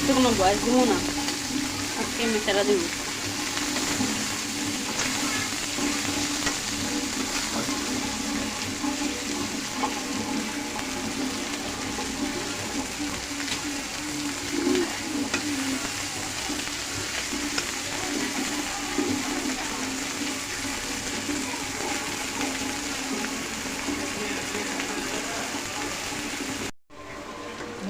আজকে কোনো বয়স দিব না আজকে আমি সেরা দিব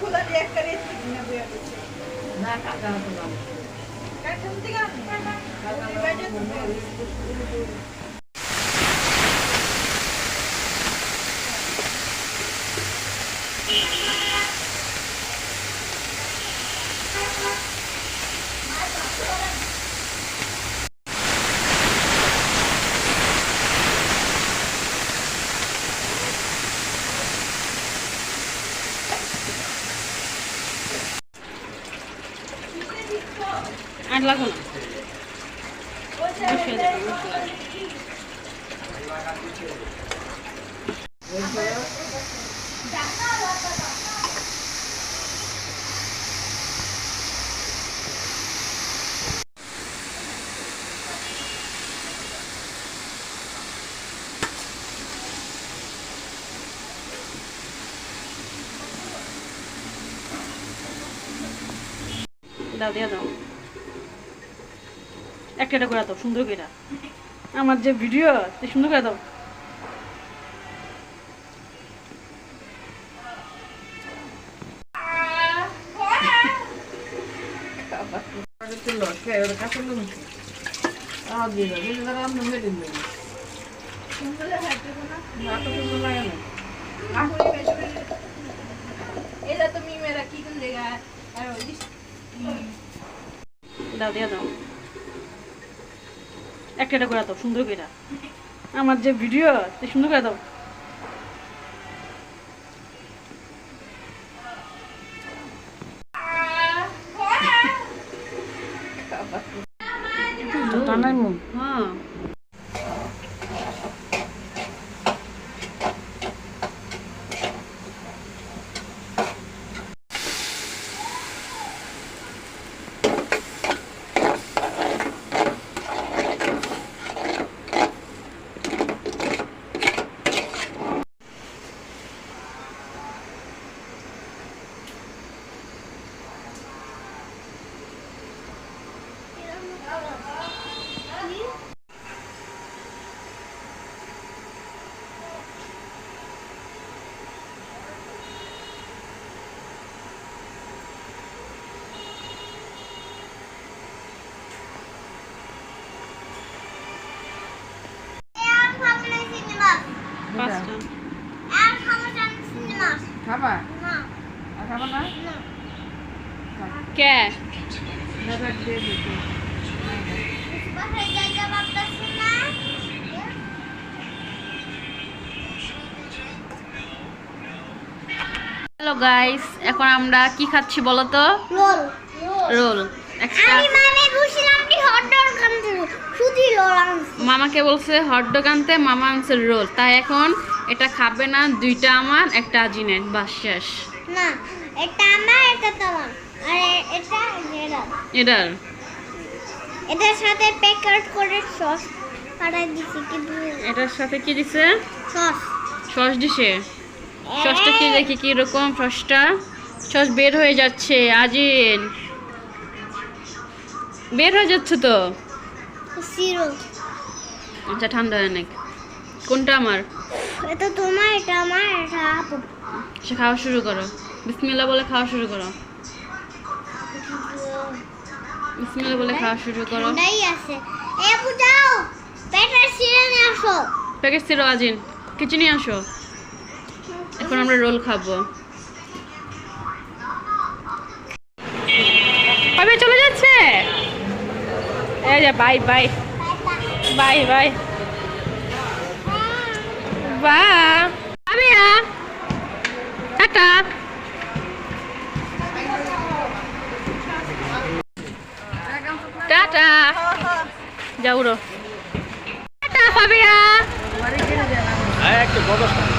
खुला देख कर इस दिन भी आते हैं ना का का का का तुम दिखा का का আর লাগবো না। দাও দাও একটা একটা করে দাও সুন্দর করে আমার যে ভিডিও সে সুন্দর করে দাও Ito lo, kaya yung katulong. Di na. Di na lang naman din mo. সুন্দর হাঁটতে না Nakatulong na yan. আহুরি বেশি এটা তো মিমেরা কি দাও দিয়ে দাও একটা একটা করে দাও সুন্দর করে আমার যে ভিডিও তুই সুন্দর করে দাও টানাই mo. হ্যাঁ পাঁচটা Ah, kaba na? কে. হ্যালো গাইস এখন আমরা কি খাচ্ছি বলো তো? রোল। রোল। মানে বুঝছিলাম কি হট ডগ মামাকে বলছে আনতে মামা আনছে রোল। তাই এখন এটা খাবে না দুইটা আমার একটা আজিনের বাস শেষ। না এটা আমার এটা তোমার। আর এটা এটা এটার এটার সাথে প্যাকেট করে সস পাঠাই দিছি কিন্তু এটার সাথে কি দিছে? সস সস দিছে। সসটা কি দেখি কি রকম সসটা সস বের হয়ে যাচ্ছে আজিন। বের হয়ে যাচ্ছে তো? সিরো আচ্ছা ঠান্ডা অনেক। কোনটা আমার? এটা তোমার এটা আমার এটা সে খাওয়া শুরু করো। বিসমিল্লা বলে খাওয়া শুরু করো। বিসমিল্লা বলে খাওয়া শুরু করো। ঠান্ডাই আছে। এ যাও। প্যাকেট সিরে নিয়ে আসো। প্যাকেট আজিন। কিছু নিয়ে আসো। এখন আমরা রোল খাব। কবে চলে যাচ্ছে। এই যে bye bye. Bye bye. apa? Apa ya? Kakak. Dadah. Jauh loh. Ada Fabia. Ayo, kita.